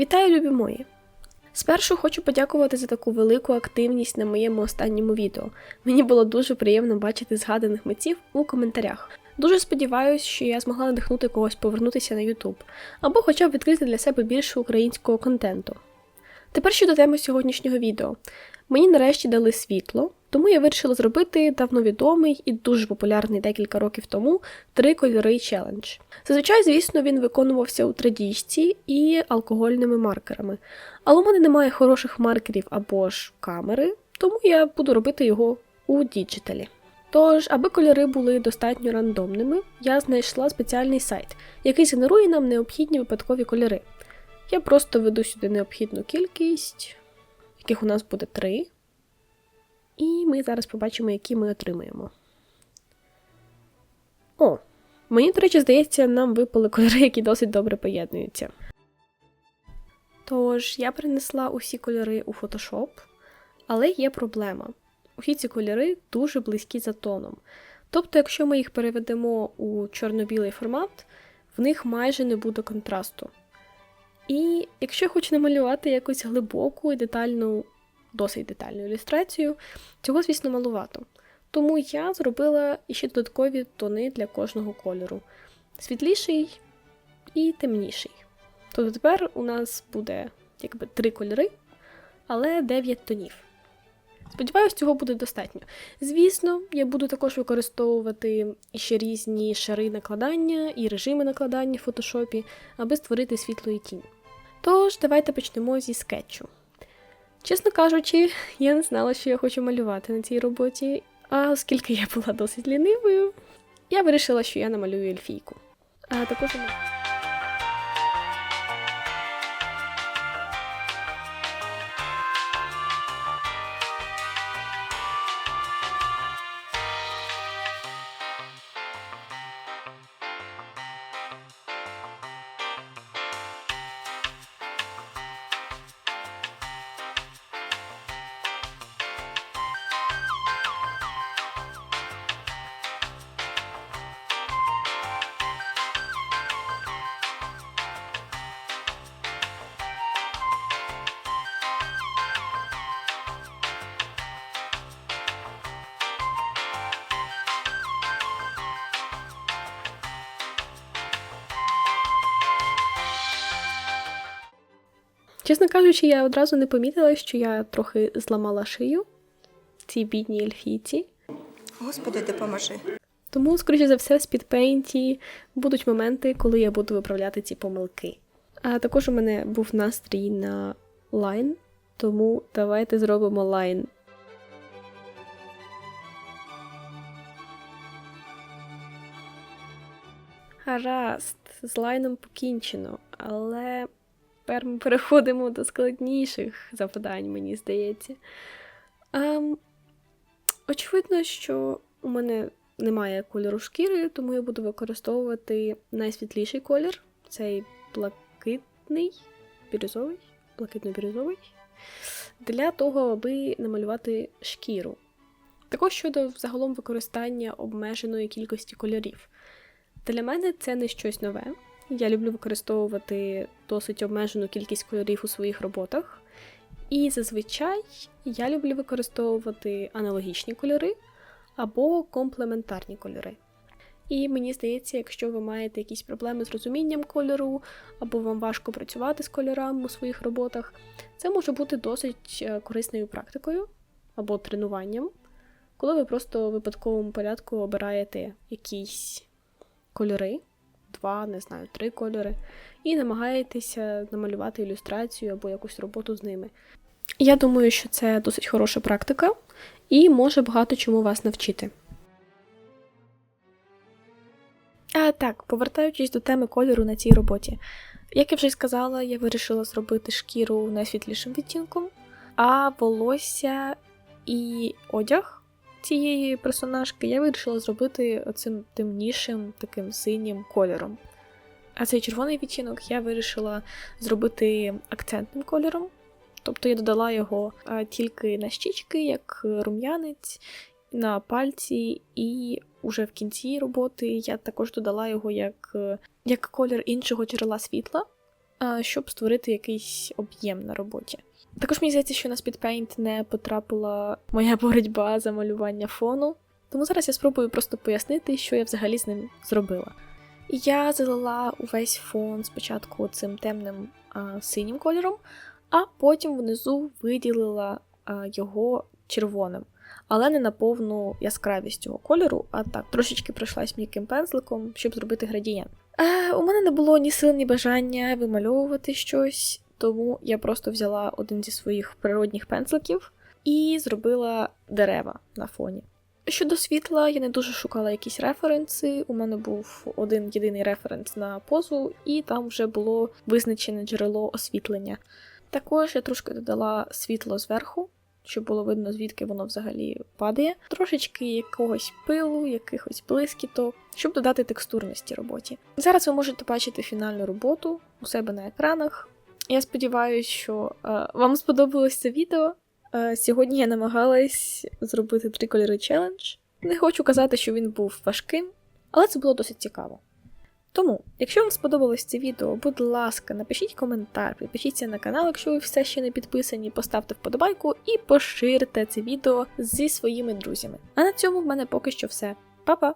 Вітаю, любі мої! Спершу хочу подякувати за таку велику активність на моєму останньому відео. Мені було дуже приємно бачити згаданих митців у коментарях. Дуже сподіваюся, що я змогла надихнути когось повернутися на YouTube, або хоча б відкрити для себе більше українського контенту. Тепер щодо теми сьогоднішнього відео. Мені нарешті дали світло, тому я вирішила зробити давно відомий і дуже популярний декілька років тому три кольори челендж. Зазвичай, звісно, він виконувався у традіжці і алкогольними маркерами. Але у мене немає хороших маркерів або ж камери, тому я буду робити його у діджиталі. Тож, аби кольори були достатньо рандомними, я знайшла спеціальний сайт, який генерує нам необхідні випадкові кольори. Я просто веду сюди необхідну кількість, яких у нас буде три. І ми зараз побачимо, які ми отримаємо. О, мені, до речі, здається, нам випали кольори, які досить добре поєднуються. Тож, я перенесла усі кольори у Photoshop, але є проблема. Усі ці кольори дуже близькі за тоном. Тобто, якщо ми їх переведемо у чорно-білий формат, в них майже не буде контрасту. І якщо я хочу намалювати якусь глибоку і детальну, досить детальну ілюстрацію, цього, звісно, малувато. Тому я зробила іще додаткові тони для кожного кольору: світліший і темніший. Тобто тепер у нас буде якби три кольори, але 9 тонів. Сподіваюсь, цього буде достатньо. Звісно, я буду також використовувати ще різні шари накладання і режими накладання в фотошопі, аби створити світло і тінь. Тож, давайте почнемо зі скетчу. Чесно кажучи, я не знала, що я хочу малювати на цій роботі, а оскільки я була досить лінивою, я вирішила, що я намалюю ельфійку. А також Чесно кажучи, я одразу не помітила, що я трохи зламала шию цій бідній ельфійці. Господи, допоможи. Тому, скоріше за все, в спідпейнті будуть моменти, коли я буду виправляти ці помилки. А також у мене був настрій на лайн, тому давайте зробимо лайн. Гаразд, з лайном покінчено, але тепер ми переходимо до складніших завдань, мені здається. Ем, очевидно, що у мене немає кольору шкіри, тому я буду використовувати найсвітліший колір цей блакитний, бірюзовий, блакитно-бірюзовий, для того, аби намалювати шкіру. Також щодо взагалом використання обмеженої кількості кольорів. Для мене це не щось нове. Я люблю використовувати досить обмежену кількість кольорів у своїх роботах. І зазвичай я люблю використовувати аналогічні кольори або комплементарні кольори. І мені здається, якщо ви маєте якісь проблеми з розумінням кольору, або вам важко працювати з кольорами у своїх роботах, це може бути досить е, корисною практикою або тренуванням, коли ви просто у випадковому порядку обираєте якісь кольори, два, не знаю, три кольори, і намагаєтеся намалювати ілюстрацію або якусь роботу з ними. Я думаю, що це досить хороша практика і може багато чому вас навчити. А так, повертаючись до теми кольору на цій роботі. Як я вже й сказала, я вирішила зробити шкіру найсвітлішим відтінком, а волосся і одяг цієї персонажки я вирішила зробити оцим темнішим таким синім кольором. А цей червоний відтінок я вирішила зробити акцентним кольором. Тобто я додала його тільки на щічки, як рум'янець, на пальці, і уже в кінці роботи я також додала його як, як колір іншого джерела світла. Щоб створити якийсь об'єм на роботі. Також мені здається, що на Speedpaint не потрапила моя боротьба за малювання фону, тому зараз я спробую просто пояснити, що я взагалі з ним зробила. Я залила увесь фон спочатку цим темним а, синім кольором, а потім внизу виділила а, його червоним, але не на повну яскравість цього кольору, а так трошечки пройшлась м'яким пензликом, щоб зробити градієнт. Е, у мене не було ні сил, ні бажання вимальовувати щось, тому я просто взяла один зі своїх природних пензликів і зробила дерева на фоні. Щодо світла, я не дуже шукала якісь референси. У мене був один єдиний референс на позу, і там вже було визначене джерело освітлення. Також я трошки додала світло зверху, щоб було видно, звідки воно взагалі падає. Трошечки якогось пилу, якихось блискіток, щоб додати текстурності роботі. Зараз ви можете бачити фінальну роботу у себе на екранах. Я сподіваюся, що е, вам сподобалось це відео. Е, Сьогодні я намагалась зробити три кольори челендж. Не хочу казати, що він був важким, але це було досить цікаво. Тому, якщо вам сподобалось це відео, будь ласка, напишіть коментар, підпишіться на канал, якщо ви все ще не підписані, поставте вподобайку і поширте це відео зі своїми друзями. А на цьому в мене поки що все. Па-па!